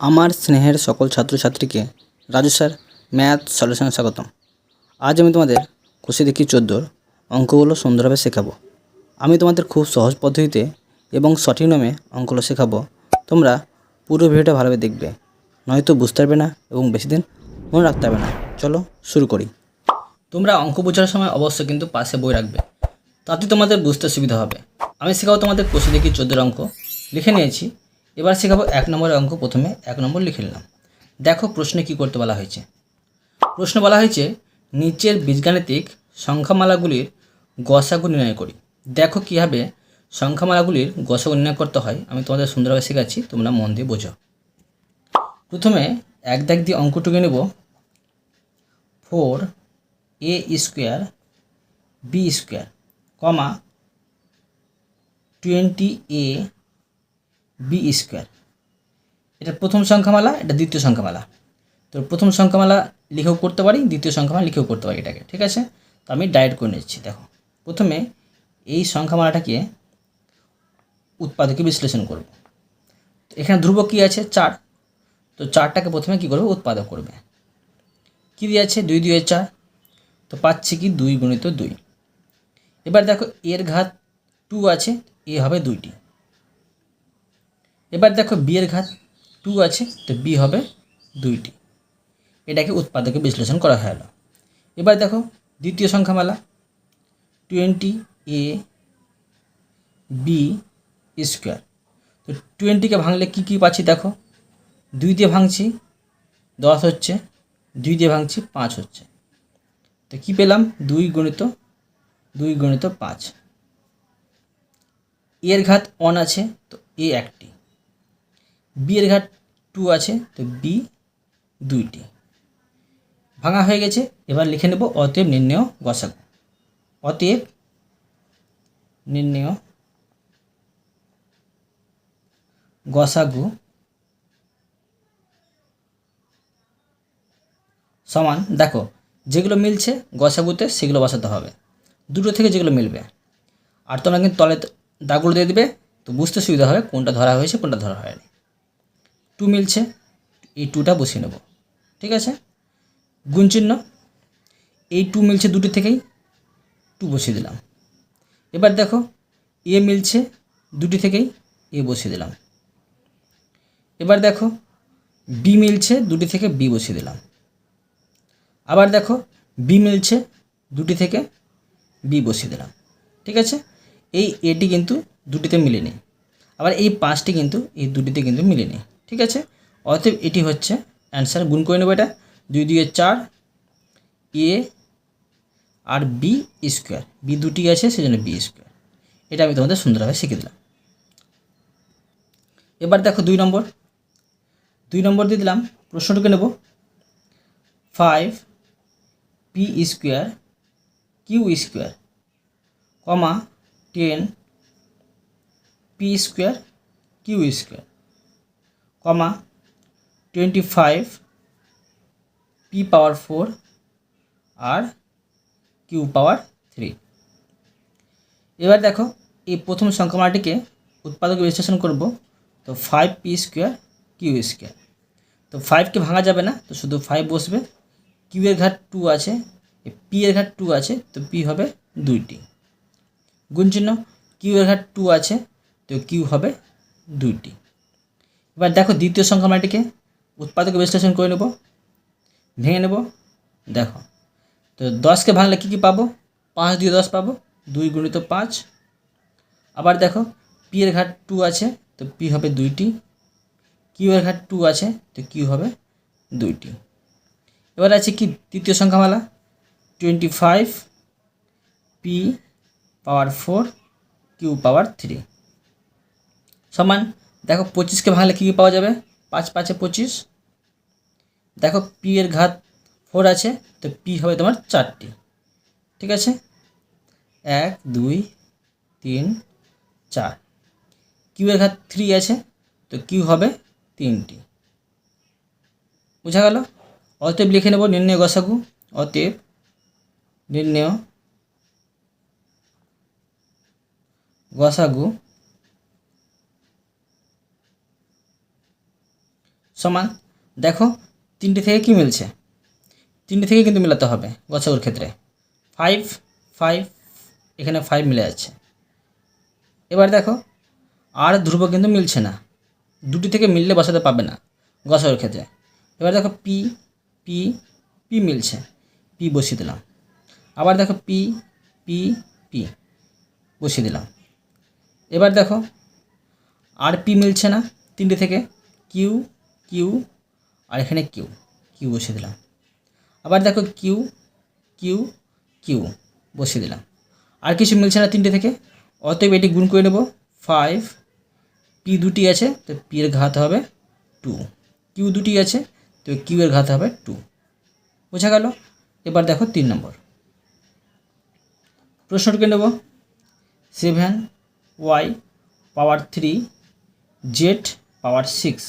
আমার স্নেহের সকল ছাত্রছাত্রীকে রাজু স্যার, ম্যাথ সলিউশনে স্বাগতম। আজ আমি তোমাদের খুশি দেখি চোদ্দোর অঙ্কগুলো সুন্দরভাবে শেখাবো। আমি তোমাদের খুব সহজ পদ্ধতিতে এবং সঠিক নামে অঙ্কগুলো শেখাবো। তোমরা পুরো ভিডিওটা ভালোভাবে দেখবে। নয়তো বুঝতে পারবে না এবং বেশি দিন মনে রাখতে পারবে না। চলো শুরু করি। তোমরা অঙ্ক বোঝার সময় অবশ্যই কিন্তু পাশে বই রাখবে। তাতে তোমাদের বুঝতে সুবিধা হবে। আমি শেখাবো তোমাদের কোষে দেখি চোদ্দোর অঙ্ক। লিখে নিয়েছি। এবার শেখাবো এক নম্বরের অঙ্ক প্রথমে এক নম্বর লিখে নিলাম। দেখো প্রশ্নে কি করতে বলা হয়েছে। প্রশ্ন বলা হয়েছে, নিচের বীজগাণিতিক সংখ্যামালাগুলির গসাগু নির্ণয় করি। দেখো কীভাবে সংখ্যামালাগুলির গসাগু নির্ণয় করতে হয়, আমি তোমাদের সুন্দরভাবে শেখাচ্ছি, তোমরা মন দিয়ে বোঝো। প্রথমে এক দাগ দিয়ে অঙ্কটুকু নেব। Four a square b square, comma twenty a b square এটা প্রথম সংখ্যামালা, এটা দ্বিতীয় সংখ্যামালা। তো প্রথম সংখ্যামালা লিখেও করতে পারি, দ্বিতীয় সংখ্যামালা লিখেও করতে পারি এটাকে, ঠিক আছে? তো আমি ডায়েট করে নিচ্ছি, দেখো। প্রথমে এই সংখ্যামালাটাকে উৎপাদকে বিশ্লেষণ করব। এখানে ধ্রুবক কী আছে? চার। তো চারটাকে প্রথমে কী করবে? উৎপাদক করবে। কী দিয়ে আছে দুই দুই চার। তো পাচ্ছি কি? দুই গুণিত দুই। এবার দেখো, এর ঘাত টু আছে, এ হবে দুইটি। এবার দেখো বি এর ঘাত টু আছে, তো বি হবে দুইটি। এটাকে উৎপাদকে বিশ্লেষণ করা হলো। এবার দেখো দ্বিতীয় সংখ্যামালা টোয়েন্টি এ বি স্কোয়ার তো টোয়েন্টিকে ভাঙলে কী কী পাচ্ছি দেখো? দুই দিয়ে ভাঙছি, দশ হচ্ছে, দুই দিয়ে ভাঙছি, পাঁচ হচ্ছে। তো কী পেলাম? দুই গণিত দুই গণিত পাঁচ। এর ঘাত অন আছে, তো এ একটি। বি এর ঘাট টু আছে, তো বি দুইটি। ভাঙা হয়ে গেছে, এবার লিখে নেব অতএব নির্ণয় গসাগু। অতএব নির্ণয় গসাগু সমান, দেখো, যেগুলো মিলছে গসাগুতে সেগুলো বসাতে হবে। দুটো থেকে যেগুলো মিলবে। আর তোমরা কিন্তু তলে দাগগুলো দিয়ে দেবে, তো বুঝতে সুবিধা হবে কোনটা ধরা হয়েছে, কোনটা ধরা হয়নি। টু মিলছে, এই টুটা বসিয়ে নেব। ঠিক আছে? গুণ এই টু মিলছে দুটি থেকেই টু বসিয়ে দিলাম। এবার দেখো, এ মিলছে দুটি থেকেই এ বসিয়ে দিলাম। এবার দেখো বি মিলছে দুটি থেকে বি বসিয়ে দিলাম। আবার দেখো বি মিলছে দুটি থেকে বি বসিয়ে দিলাম। ঠিক আছে? এই এটি কিন্তু দুটিতে মিলেনি। আবার এই পাঁচটি কিন্তু, এই দুটিতে কিন্তু মিলেনি। ঠিক আছে? অতএব এটি হচ্ছে অ্যান্সার গুণ করে নেব এটা। দুই দুই চার, এ আর বি স্কোয়ার। বি দুটি আছে, সেজন্য বি স্কোয়ার। এটা আমি তোমাদের সুন্দরভাবে শিখে দিলাম। এবার দেখো দুই নম্বর। দুই নম্বর দিয়ে দিলাম, প্রশ্নটুকু নেব। Five p square q square comma ten p square q square comma twenty five p power four আর কিউ পাওয়ার থ্রি এবার দেখো, এই প্রথম সংখ্যামাটিকে উৎপাদক বিশ্লেষণ করব। তো five p square q square তো ফাইভকে ভাঙা যাবে না, তো শুধু ফাইভ বসবে। কিউ এর ঘাট টু আছে পি এর ঘাট টু আছে, তো পি হবে দুইটি। গুণ কিউ এর ঘাট টু আছে, তো কিউ হবে দুইটি। এবার দেখো দ্বিতীয় সংখ্যা সংখ্যামাটিকে উৎপাদক বিশ্লেষণ করে নেব। ভেঙে নেব। দেখো। তো দশকে ভাঙলে কী কী পাবো? পাঁচ দিয়ে দশ পাবো। দুই গুণিত পাঁচ। আবার দেখো পি এর ঘাট টু আছে, তো পি হবে দুইটি। কিউ এর ঘাট টু আছে, তো কিউ হবে দুইটি। এবার আছে কি তৃতীয় সংখ্যামালা? Twenty five p power four q power three সমান দেখো পঁচিশকে ভাঙলে কী কী পাওয়া যাবে? পাঁচ, পাঁচে পঁচিশ। দেখো পি এর ঘাত ফোর আছে, তো পি হবে তোমার চারটি। ঠিক আছে? এক, দুই, তিন, চার। কিউ এর ঘাত থ্রি আছে, তো কিউ হবে তিনটি। বোঝা গেল? অতএব লিখে নেব নির্ণয় গসাগু। অতএব নির্ণয় গসাগু সমান, দেখো, তিনটে থেকে কি মিলছে? তিনটে থেকে কিন্তু মেলাতে হবে গছাগুর ক্ষেত্রে। ফাইভ ফাইভ এখানে ফাইভ মিলে যাচ্ছে। এবার দেখো, আর ধ্রুব কিন্তু মিলছে না। দুটি থেকে মিললে বসাতে পাবে না গছাগুর ক্ষেত্রে। এবার দেখো পি পি পি মিলছে। পি বসিয়ে দিলাম। আবার দেখো পি পি পি বসিয়ে দিলাম। এবার দেখো, আর পি মিলছে না তিনটে থেকে। কিউ কিউ, আর এখানে কিউ কিউ বসিয়ে দিলাম। আবার দেখো কিউ কিউ কিউ বসিয়ে দিলাম। আর কিছু মিলছে না তিনটে থেকে। অতএব এটি গুণ করে নেব ফাইভ পি দুটি আছে, তো পি এর ঘাত হবে টু কিউ দুটি আছে, তো কিউ এর ঘাত হবে টু বোঝা গেল? এবার দেখো তিন নম্বর। প্রশ্ন প্রশ্নটিকে নেব। Seven y power three z power six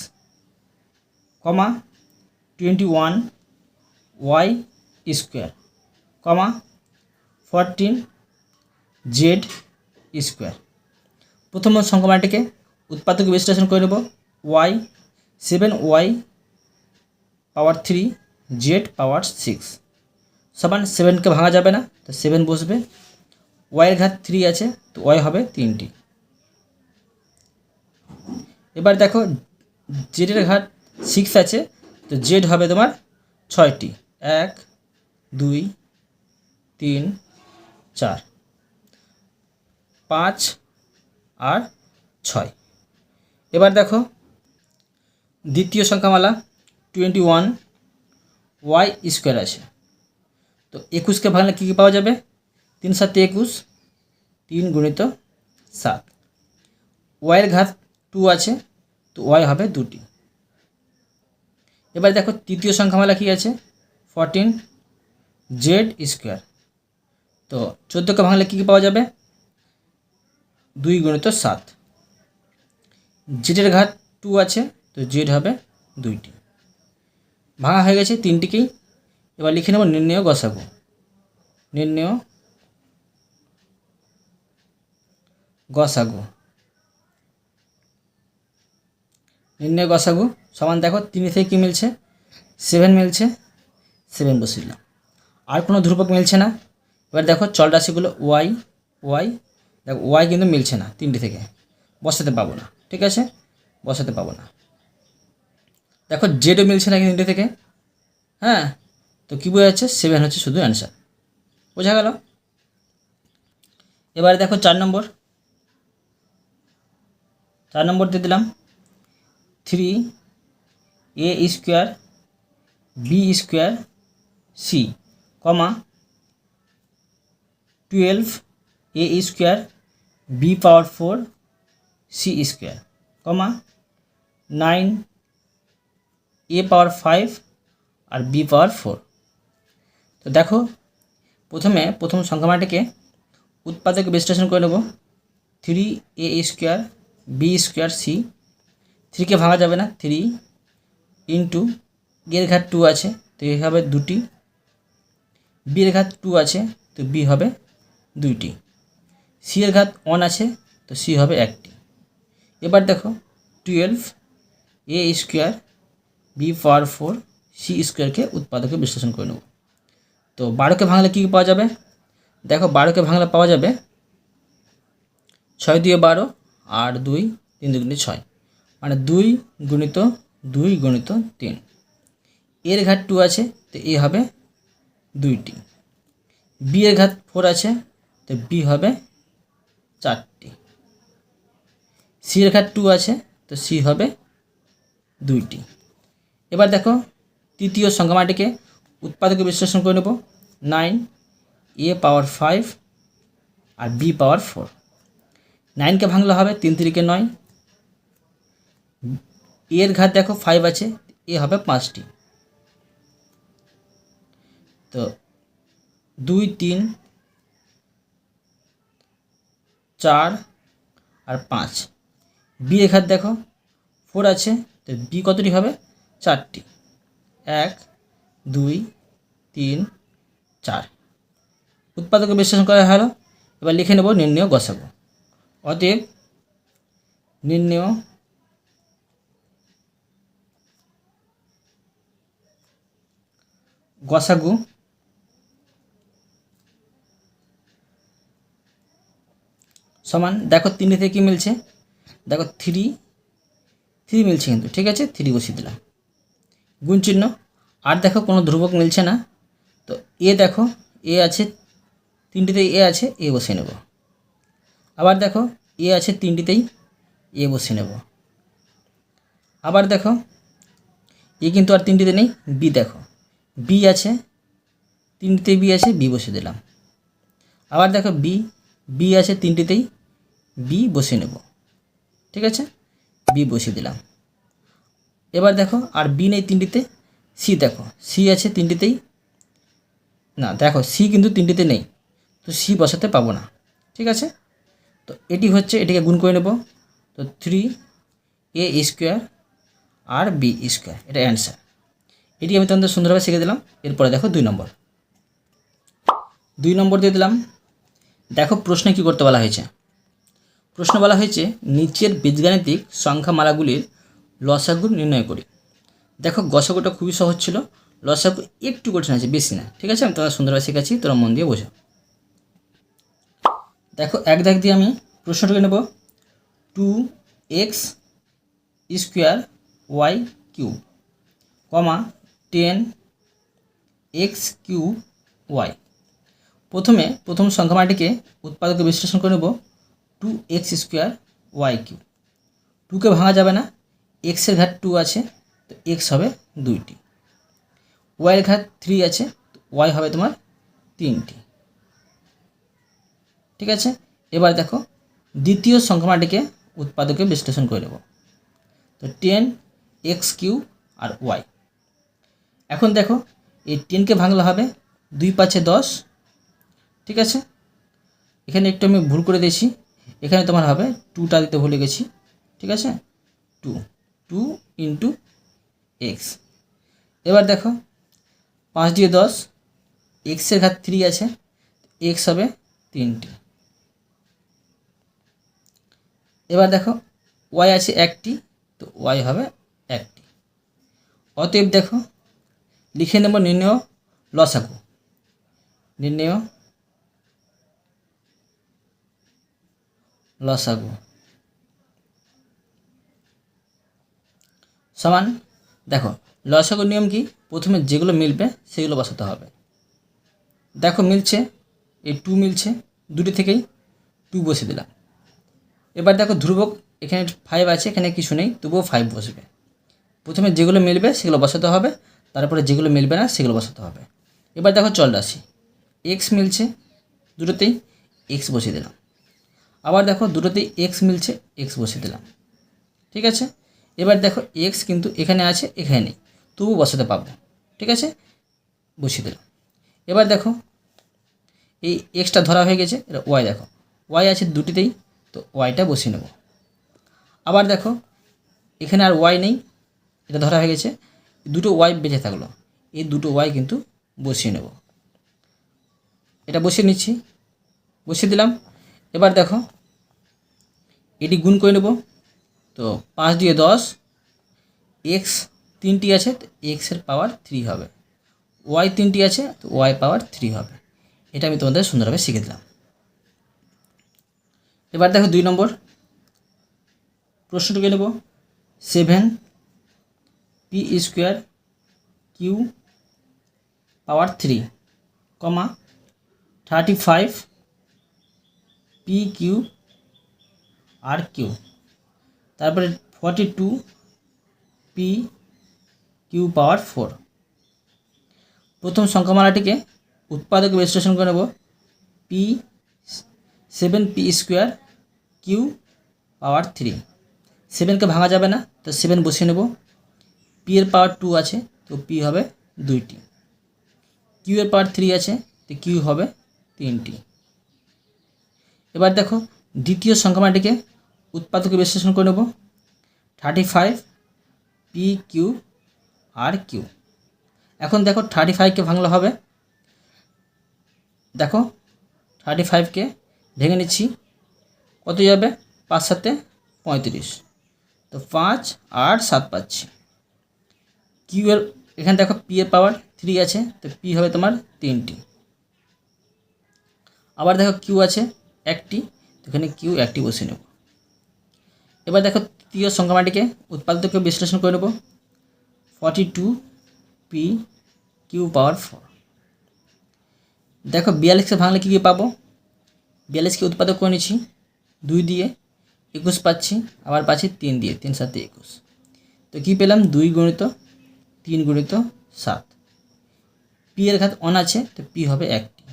comma twenty one y square comma fourteen z square প্রথম সংখ্যামানটিকে উৎপাদক বিশ্লেষণ করে নেব। Y seven y power three z power six সমান সেভেনকে ভাঙা যাবে না, তো সেভেন বসবে। ওয়াইয়ের ঘাত থ্রি আছে, তো ওয়াই হবে তিনটি। এবার দেখো জেডের ঘাট সিক্স আছে, তো জেড হবে তোমার ছয়টি। এক, দুই, তিন, চার। পাঁচ আর ছয়। এবার দেখো, দ্বিতীয় সংখ্যামালা টোয়েন্টি ওয়ান ওয়াই স্কোয়ার আছে। তো একুশকে ভাঙলে কী কী পাওয়া যাবে? তিন সাতে একুশ, তিন গুণিত সাত। ওয়াইয়ের ঘাত টু আছে, তো ওয়াই হবে দুটি। এবার দেখো তৃতীয় সংখ্যামালা কী আছে? ফরটিন জেড স্কোয়ার তো চোদ্দোকে ভাঙলে কী কী পাওয়া যাবে? দুই গুণিত সাত। জেডের ঘাত টু আছে, তো জেড হবে দুইটি। ভাঙা হয়ে গেছে তিনটিকেই। এবার লিখে নেব নির্ণয় গসাগু। নির্ণয় গসাগু। নির্ণয় গসাগু। সমান দেখো তিন থেকে কী মিলছে? সেভেন মিলছে সেভেন বসিলাম আর কোনো ধ্রুবক মিলছে না। এবার দেখো চল রাশিগুলো ওয়াই ওয়াই দেখো ওয়াই কিন্তু মিলছে না তিনটে থেকে। বসাতে পাবো না, ঠিক আছে? বসাতে পাবো না। দেখো জেডও মিলছে না তিনটে থেকে? হ্যাঁ তো কী বোঝা যাচ্ছে? সেভেন হচ্ছে শুধু অ্যান্সার বোঝা গেল? এবারে দেখো চার নম্বর। চার নম্বর দিয়ে দিলাম। Three a square b square c comma twelve a square b power four c square comma nine a power five R B power four তো দেখো, প্রথমে প্রথম সংখ্যামাটিকে উৎপাদক বিশ্লেষণ করে নেব। Three a square b square c থ্রিকে ভাঙা যাবে না থ্রি ইন্টু এর ঘাট টু আছে, তো এ হবে দুটি। বি এর ঘাত টু আছে, তো বি হবে দুইটি। সি এর ঘাত ওয়ান আছে, তো সি হবে একটি। এবার দেখো twelve a square b power four c স্কোয়ারকে উৎপাদকে বিশ্লেষণ করে নেব। তো বারোকে ভাঙলে কী পাওয়া যাবে? দেখো, বারোকে ভাঙলে পাওয়া যাবে ছয় দিয়ে বারো আর দুই তিন দুগুণে ছয়। মানে দুই গুণিত দুই গুণিত তিন। এর ঘাত টু আছে, তো এ হবে দুইটি। বি এর ঘাত ফোর আছে, তো বি হবে চারটি। সি এর ঘাত টু আছে, তো সি হবে দুইটি। এবার দেখো, তৃতীয় সংখ্যামাটিকে উৎপাদকে বিশ্লেষণ করে নেব। নাইন এ পাওয়ার ফাইভ আর বি পাওয়ার ফোর নাইনকে ভাঙলে হবে তিন তিরিকে নয়। এর ঘাত দেখো ফাইভ আছে, এ হবে পাঁচটি। তো দুই, তিন, চার আর পাঁচ। বি এর ঘাত দেখো ফোর আছে, তো বি কতটি হবে? চারটি। এক, দুই, তিন, চার। উৎপাদকে বিশ্লেষণ করা হলো, এবার লিখে নেব নির্ণয় গসাগু। অতএব নির্ণয় গসাগু। সমান, দেখো তিনটে থেকে কী মিলছে? দেখো থ্রি থ্রি মিলছে কিন্তু, ঠিক আছে? থ্রি বসিয়ে দিলাম। গুণ চিহ্ন, আর দেখো কোনো ধ্রুবক মিলছে না। তো এ দেখো, এ আছে, তিনটিতেই এ আছে, এ বসিয়ে নেব। আবার দেখো, এ আছে, তিনটিতেই এ বসিয়ে নেব। আবার দেখো, এ কিন্তু আর তিনটিতে নেই, বি দেখো। বি আছে তিনটিতে বি আছে বি বসিয়ে দিলাম। আবার দেখো বি বি আছে তিনটিতেই বি বসিয়ে নেব। ঠিক আছে? বি বসিয়ে দিলাম। এবার দেখো, আর বি নেই তিনটিতে সি দেখো সি আছে তিনটিতেই। না, দেখো সি কিন্তু তিনটিতে নেই, তো সি বসাতে পাবো না। ঠিক আছে? তো এটি হচ্ছে, এটিকে গুণ করে নেব। তো থ্রি এ স্কোয়ার আর বি স্কোয়ার এটা অ্যান্সার এটি আমি তোমাদের সুন্দরভাবে শিখে দিলাম। এরপরে দেখো দুই নম্বর। দুই নম্বর দিয়ে দিলাম, দেখো প্রশ্নে কী করতে বলা হয়েছে। প্রশ্ন বলা হয়েছে, নিচের বীজগাণিতিক সংখ্যামালাগুলির লসাগু নির্ণয় করি। দেখো গসাগুটা খুবই সহজ ছিল, লসাগু একটু কঠিন আছে, বেশি না। ঠিক আছে? আমি তোমাদের সুন্দরভাবে শেখাচ্ছি, তোরা মন দিয়ে বোঝো। দেখো এক দাগ দিয়ে আমি প্রশ্নটাকে নেব। Two x square y cube comma ten x q y প্রথমে প্রথম সংখ্যামাটিকে উৎপাদকে বিশ্লেষণ করে নেব two x square y q টুকে ভাঙা যাবে না এক্সের ঘাত টু আছে, তো এক্স হবে দুইটি। ওয়াইয়ের ঘাত থ্রি আছে ওয়াই হবে তোমার তিনটি। ঠিক আছে? এবার দেখো, দ্বিতীয় সংখ্যামাটিকে উৎপাদকে বিশ্লেষণ করে নেব। তো টেন এক্স কিউ আর ওয়াই এখন দেখো, এই টেনকে ভাঙলে হবে দুই পাঁচে দশ, ঠিক আছে? এখানে একটু আমি ভুল করে দিয়েছি। এখানে তোমার হবে টুটা দিতে ভুলে গেছি, ঠিক আছে? টু টু ইন্টু এক্স এবার দেখো, পাঁচ দিয়ে দশ এক্সের ঘাত থ্রি আছে এক্স হবে তিনটি। এবার দেখো ওয়াই আছে একটি, তো ওয়াই হবে একটি। অতএব দেখো লিখে নেব নির্ণয় লসাগু। নির্ণয় লসাগু। সমান, দেখো, লসাগু নিয়ম কি? প্রথমে যেগুলো মিলবে, সেগুলো বসাতে হবে। দেখো, মিলছে, এই টু মিলছে, দুটি থেকেই টু বসে দিলাম। এবার দেখো, ধ্রুবক, এখানে ফাইভ আছে, এখানে কিছু নেই, তবুও ফাইভ বসবে। প্রথমে যেগুলো মিলবে, সেগুলো বসাতে হবে। তারপরে যেগুলো মিলবে না, সেগুলো বসাতে হবে। এবার দেখো চল রাশি। এক্স মিলছে, দুটোতেই এক্স বসিয়ে দিলাম। আবার দেখো দুটোতেই এক্স মিলছে এক্স বসিয়ে দিলাম। ঠিক আছে? এবার দেখো এক্স কিন্তু এখানে আছে, এখানে নেই। তবু বসাতে পাবো। ঠিক আছে? বসিয়ে দিলাম। এবার দেখো, এই এক্সটা ধরা হয়ে গেছে এটা ওয়াই দেখো। ওয়াই আছে দুটিতেই, তো ওয়াইটা বসিয়ে নেব। আবার দেখো, এখানে আর ওয়াই নেই, এটা ধরা হয়ে গেছে। দুটো ওয়াই বেঁচে থাকল। এই দুটো ওয়াই কিন্তু বসিয়ে নেব। এটা বসিয়ে নিচ্ছি। বসিয়ে দিলাম। এবার দেখো, এটি গুণ করে নেব। তো পাঁচ দিয়ে দশ এক্স তিনটি আছে, তো এক্সের পাওয়ার থ্রি হবে। ওয়াই তিনটি আছে, তো ওয়াই পাওয়ার থ্রি হবে। এটা আমি তোমাদের সুন্দরভাবে শিখে দিলাম। এবার দেখো দুই নম্বর। প্রশ্নটিকে নেব? Seven p square q power three comma thirty five p q আর কিউ। তারপরে forty two p q power four. প্রথম সংখ্যামালাটিকে উৎপাদক বিশ্লেষণ করে নেব। P seven p square q power three. সেভেনকে ভাঙা যাবে না, তো সেভেন বসিয়ে নেব। পি এর পাওয়ার টু আছে, তো পি হবে দুইটি। কিউ এর পাওয়ার থ্রি আছে, তো কিউ হবে তিনটি। এবার দেখো, দ্বিতীয় সংখ্যামাটিকে উৎপাদকে বিশ্লেষণ করে নেব। থার্টি ফাইভ পি কিউ আর কিউ এখন দেখো থার্টি ফাইভকে ভাঙলে হবে। দেখো থার্টি ফাইভকে ভেঙে নিচ্ছি। কত যাবে? পাঁচ সাতে পঁয়ত্রিশ। তো পাঁচ আট সাত পাচ্ছি। কিউ এর, এখানে দেখো পি এর পাওয়ার থ্রি আছে, তো পি হবে তোমার তিনটি। আবার দেখো কিউ আছে একটি এখানে কিউ একটি বসে নেব। এবার দেখো তৃতীয় সংখ্যামাটিকে উৎপাদককে বিশ্লেষণ করে নেব। Forty two p q power four দেখো বিয়াল্লিশকে ভাঙলে কী কী পাবো? বিয়াল্লিশকে উৎপাদক করে নিচ্ছি, দুই দিয়ে একুশ পাচ্ছি, আবার পাচ্ছি তিন দিয়ে, তিন সাতে একুশ। তো কী পেলাম? দুই গণিত তিন গণিত সাত। পি এর ঘাত অন আছে, তো পি হবে একটি।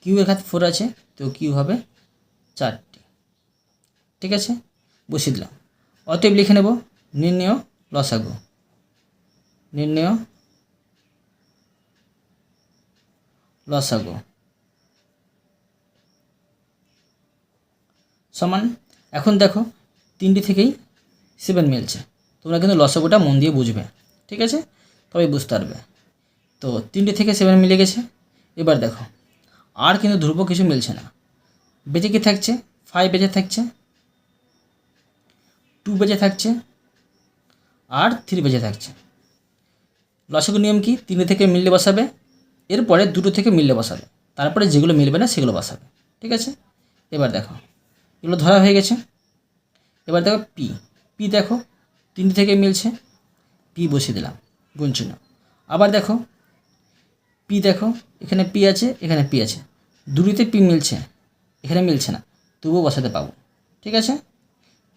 কিউ এর ঘাত ফোর আছে, তো কিউ হবে চারটি। ঠিক আছে? বসিয়ে দিলাম। অতএব লিখে নেব, নির্ণয় লসাগু। নির্ণয় লসাগু। সমান, এখন দেখো, তিনটি থেকেই সেভেন মিলছে। তোমরা কিন্তু লসাগুটা মন দিয়ে বুঝবে। ঠিক আছে? তবে বুঝতে পারবে। তো তিনটে থেকে সেভেন মিলে গেছে। এবার দেখো, আর কিন্তু ধ্রুব কিছু মিলছে না। বেঁচে কি থাকছে? ফাইভ বেঁচে থাকছে। টু বেঁচে থাকছে। আর থ্রি বেঁচে থাকছে। লসাগু নিয়ম কি? তিনটে থেকে মিললে বসাবে। এরপরে দুটো থেকে মিললে বসাবে। তারপরে যেগুলো মিলবে না, সেগুলো বসাবে। ঠিক আছে? এবার দেখো, এগুলো ধরা হয়ে গেছে। এবার দেখো পি পি দেখো, তিনটে থেকে মিলছে। পি বসিয়ে দিলাম গুনচিহ্ন আবার দেখো, পি দেখো, এখানে পি আছে, এখানে পি আছে। দুটিতে পি মিলছে, এখানে মিলছে না, তবুও বসাতে পাবো, ঠিক আছে?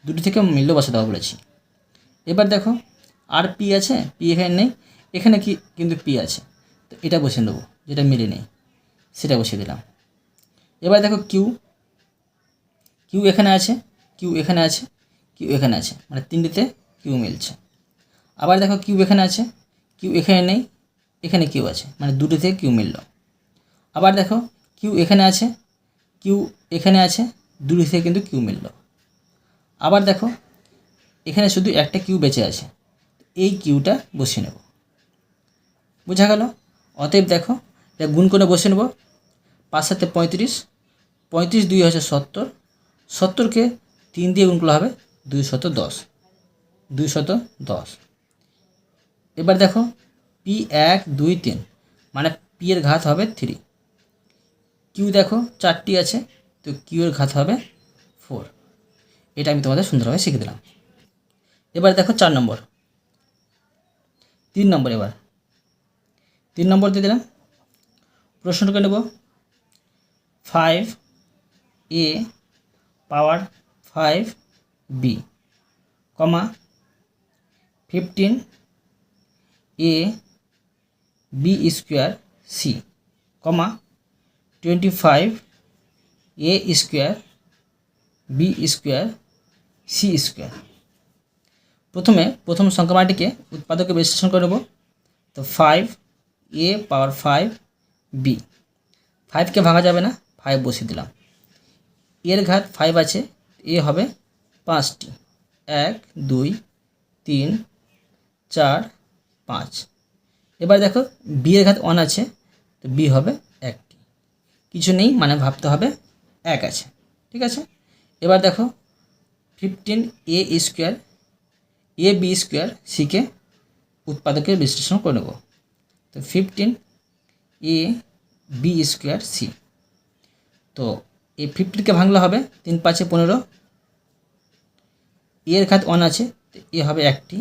দুটি থেকে মিললেও বসাতে পাবো বলেছি। এবার দেখো, আর পি আছে, পি এখানে নেই, এখানে কি, কিন্তু পি আছে। তো এটা বসিয়ে দেবো, যেটা মিলে নেই, সেটা বসিয়ে দিলাম। এবার দেখো কিউ কিউ এখানে আছে, কিউ এখানে আছে, কিউ এখানে আছে মানে তিনটিতে কিউ মিলছে। আবার দেখো কিউ এখানে আছে। কিউ এখানে নেই, এখানে কিউ আছে। মানে দুটো থেকে কিউ মিলল। আবার দেখো কিউ এখানে আছে কিউ এখানে আছে, দুটো থেকে কিন্তু কিউ মিলল। আবার দেখো এখানে শুধু একটা কিউ বেঁচে আছে। এই কিউটা বসিয়ে নেব। বোঝা গেল? অতএব দেখো, এটা গুণ করে বসে নেব। পাঁচ সাথে পঁয়ত্রিশ পঁয়ত্রিশ দুই হচ্ছে সত্তর। সত্তরকে তিন দিয়ে গুণ করলে হবে দুই শত দশ। দুই শত দশ। এবার দেখো, পি এক, দুই, তিন মানে পি এর ঘাত হবে থ্রি কিউ দেখো, চারটি আছে, তো কিউ এর ঘাত হবে ফোর এটা আমি তোমাদের সুন্দরভাবে শিখে দিলাম। এবার দেখো, চার নম্বর। তিন নম্বর এবার। তিন নম্বর দিয়ে দিলাম। প্রশ্নটাকে নেব। Five a power five b comma fifteen a b square c comma twenty five a square b square c square প্রথমে প্রথম সংখ্যামাটিকে উৎপাদকে বিশ্লেষণ করে নেব। তো five a power five b ফাইভকে ভাঙা যাবে না ফাইভ বসিয়ে দিলাম। এর ঘাত ফাইভ আছে, এ হবে পাঁচটি। এক, দুই, তিন, চার পাঁচ। এবার দেখো বি এর ঘাত ওয়ান আছে, তো বি হবে একটি। কিছু নেই মানে ভাবতে হবে এক আছে। ঠিক আছে? এবার দেখো fifteen a square a b square সিকে উৎপাদকের বিশ্লেষণ করে নেব। তো fifteen a b square c তো এই ফিফটিনকে ভাঙলে হবে তিন পাঁচে পনেরো। এর ঘাত ওয়ান আছে, তো এ হবে একটি।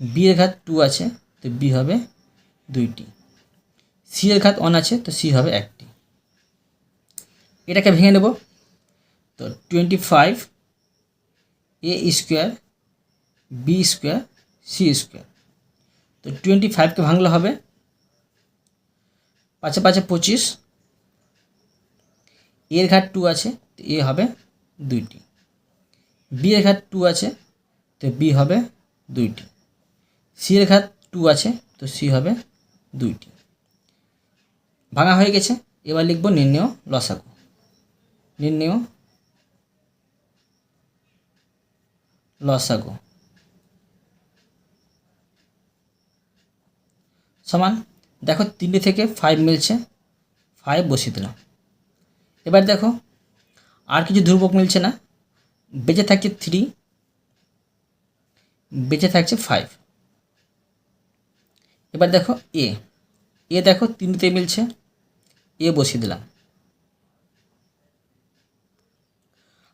বি এর ঘাত টু আছে তো বি হবে দুইটি। সি এর ঘাত ওয়ান আছে, তো সি হবে একটি। এটাকে ভেঙে নেব। তো twenty five a square b square c square তো টোয়েন্টি ফাইভকে ভাঙলে হবে পাঁচে পাঁচে পঁচিশ। এর ঘাট টু আছে, তো এ হবে দুইটি। বি এর ঘাট টু আছে, তো বি হবে দুইটি। সি এর ঘাত টু আছে, তো সি হবে দুইটি। ভাঙা হয়ে গেছে, এবার লিখব নির্ণয় লসাগু। নির্ণয় লসাগু। সমান, দেখো তিনটে থেকে ফাইভ মিলছে ফাইভ বসিয়ে দিলাম। এবার দেখো, আর কিছু ধ্রুবক মিলছে না, বেঁচে থাকছে থ্রি বেঁচে থাকছে ফাইভ এবার দেখো এ এ দেখো, তিনটে মিলছে। এ বসিয়ে দিলাম।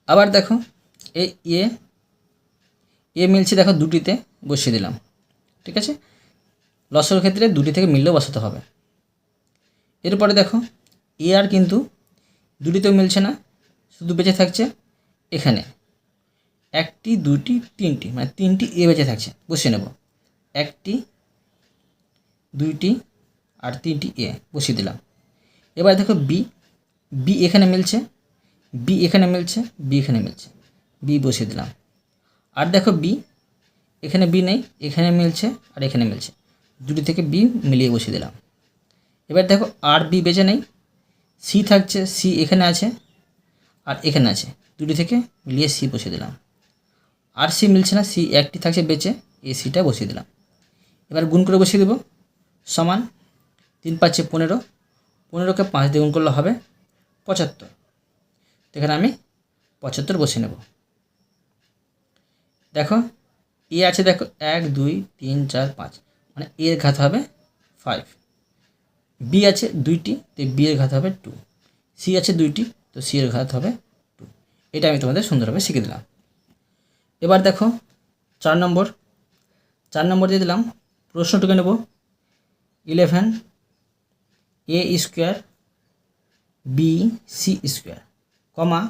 আবার দেখো এ এ এ মিলছে দেখো দুটিতে, বসিয়ে দিলাম। ঠিক আছে? লসের ক্ষেত্রে দুটি থেকে মিললেও বসাতে হবে। এরপরে দেখো এ আর কিন্তু দুটিতেও মিলছে না, শুধু বেঁচে থাকছে এখানে। একটি, দুটি, তিনটি মানে তিনটি এ বেঁচে থাকছে। বসিয়ে নেব। একটি দুইটি আর তিনটি এ বসিয়ে দিলাম। এবার দেখো বি বি এখানে মিলছে, বি এখানে মিলছে, বি এখানে মিলছে, বি বসিয়ে দিলাম। আর দেখো বি, এখানে বি নেই, এখানে মিলছে আর এখানে মিলছে। দুটি থেকে বি মিলিয়ে বসিয়ে দিলাম। এবার দেখো আর, বি বেঁচে নেই, সি থাকছে, সি এখানে আছে আর এখানে আছে। দুটি থেকে মিলিয়ে সি বসিয়ে দিলাম। আর সি মিলছে না, সি একটি থাকছে বেঁচে এই সিটা বসিয়ে দিলাম। এবার গুণ করে বসিয়ে দেবো। সমান তিন পাঁচে পনেরো, পনেরোকে পাঁচ দিয়ে গুণ করলে হবে পঁচাত্তর। এখানে আমি পঁচাত্তর বসিয়ে নেব। দেখো, এ আছে দেখো, এক, দুই, তিন, চার, পাঁচ মানে এর ঘাত হবে ফাইভ বি আছে দুইটি তো বি এর ঘাত হবে টু সি আছে দুইটি, তো সি এর ঘাত হবে টু এটা আমি তোমাদের সুন্দরভাবে শিখে দিলাম। এবার দেখো, চার নম্বর। চার নম্বর দিয়ে দিলাম, প্রশ্নটুকু নেব। Eleven, a square, b, c square, comma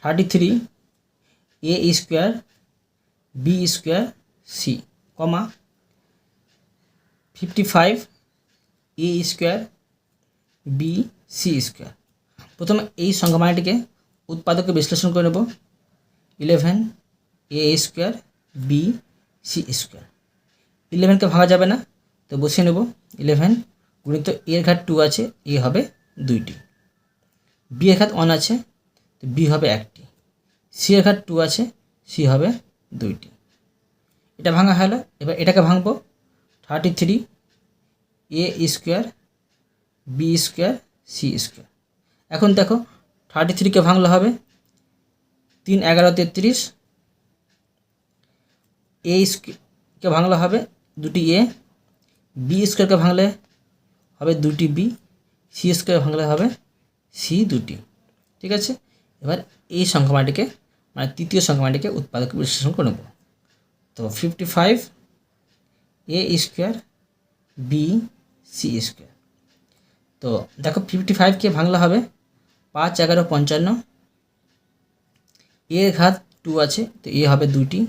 thirty three, a square, b square, c, comma fifty five, a square, b, c square. প্রথমে এই সংখ্যামানিটিকে উৎপাদকে বিশ্লেষণ করে নেব। Eleven, a square, b, c square. ইলেভেনকে ভাঙা যাবে না। তো বসিয়ে নেব ইলেভেন গুণিত এর ঘাট টু আছে এ হবে দুইটি। বি এর ঘাত ওয়ান আছে, তো বি হবে একটি। সি এর ঘাট টু আছে সি হবে দুইটি। এটা ভাঙা হলো, এবার এটাকে ভাঙবো thirty three a square b square c square এখন দেখো থার্টি থ্রিকে ভাঙলে হবে, তিন, এগারো, তেত্রিশ। এ স্কোয়ারকে ভাঙলে হবে দুটি এ বি স্কোয়ারকে ভাঙলে হবে দুটি বি সি স্কোয়ার ভাঙলে হবে সি দুটি ঠিক আছে? এবার এই সংখ্যামাটিকে মানে তৃতীয় সংখ্যামাটিকে উৎপাদক বিশ্লেষণ করে নেব। তো fifty five a square b c square তো দেখো ফিফটি ফাইভকে ভাঙলে হবে পাঁচ, এগারো, পঞ্চান্ন। এর ঘাত টু আছে, তো এ হবে দুটি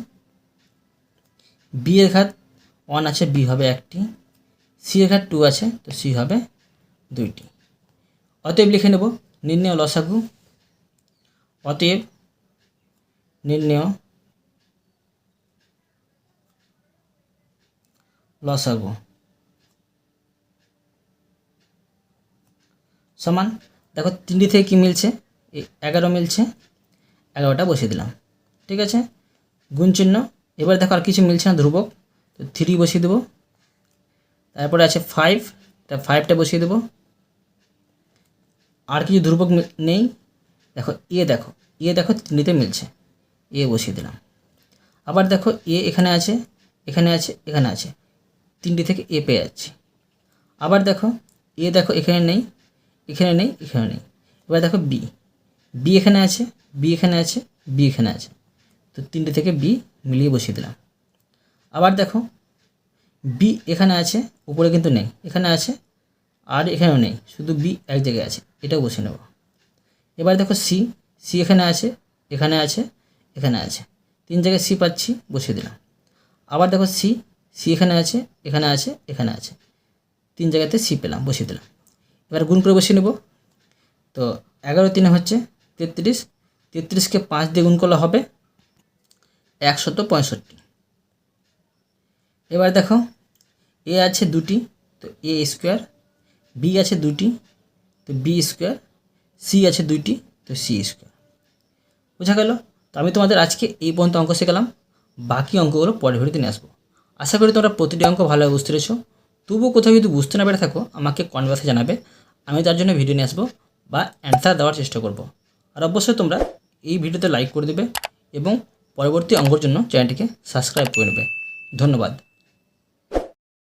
বি এর ঘাত ওয়ান আছে বি হবে একটি। সি এর টু আছে, তো সি হবে দুইটি। অতএব লিখে নেব নির্ণয় লসাগু। অতএব নির্ণয় লসাগু সমান, দেখো তিনটি থেকে কী মিলছে? এগারো মিলছে, এগারোটা বসিয়ে দিলাম। ঠিক আছে? গুণ চিহ্ন, এবার দেখো আর কিছু মিলছে না ধ্রুবক, তো থ্রি বসিয়ে দেবো। তারপরে আছে ফাইভ তা ফাইভটা বসিয়ে দেবো। আর কিছু ধ্রুবক নেই। দেখো এ দেখো এ দেখো, তিনটিতে মিলছে। এ বসিয়ে দিলাম। আবার দেখো এ এখানে আছে এখানে আছে এখানে আছে। তিনটি থেকে এ পেয়ে যাচ্ছি। আবার দেখো এ দেখো, এখানে নেই এখানে নেই এখানে নেই। এবার দেখো বি বি এখানে আছে বি এখানে আছে বি এখানে আছে। তো তিনটে থেকে বি মিলিয়ে বসিয়ে দিলাম। আবার দেখো বি এখানে আছে, উপরে কিন্তু নেই। এখানে আছে, আর এখানেও নেই। শুধু বি এক জায়গায় আছে। এটাও বসে নেব। এবার দেখো সি সি এখানে আছে এখানে আছে এখানে আছে। তিন জায়গায় সি পাচ্ছি, বসিয়ে দিলাম। আবার দেখো সি সি এখানে আছে এখানে আছে এখানে আছে। তিন জায়গাতে সি পেলাম, বসিয়ে দিলাম। এবার গুণ করে বসিয়ে নেব। তো এগারো তিনে হচ্ছে তেত্রিশ। তেত্রিশকে পাঁচ দিয়ে গুণ করলে হবে একশত পঁয়ষট্টি। এবার দেখো, এ আছে দুটি, তো এ স্কোয়ার, বি আছে দুটি, তো বি স্কোয়ার, সি আছে দুইটি, তো সি স্কোয়ার। বোঝা গেল? তো আমি তোমাদের আজকে এই পর্যন্ত অঙ্ক শেখালাম, বাকি অঙ্কগুলো পরে ভিডিওতে নিয়ে আসব। আশা করি তোমরা প্রতিটি অঙ্ক ভালোভাবে বুঝতে পেরেছ। তবুও কোথাও যদি বুঝতে না পেরে থাকো, আমাকে কনভার্সে জানাবে, আমি তার জন্য ভিডিও নিয়ে আসব বা অ্যান্সার দেওয়ার চেষ্টা করব। আর অবশ্যই তোমরা এই ভিডিওতে লাইক করে দেবে এবং পরবর্তী অঙ্কর জন্য চ্যানেলটিকে সাবস্ক্রাইব করে নেবে। ধন্যবাদ।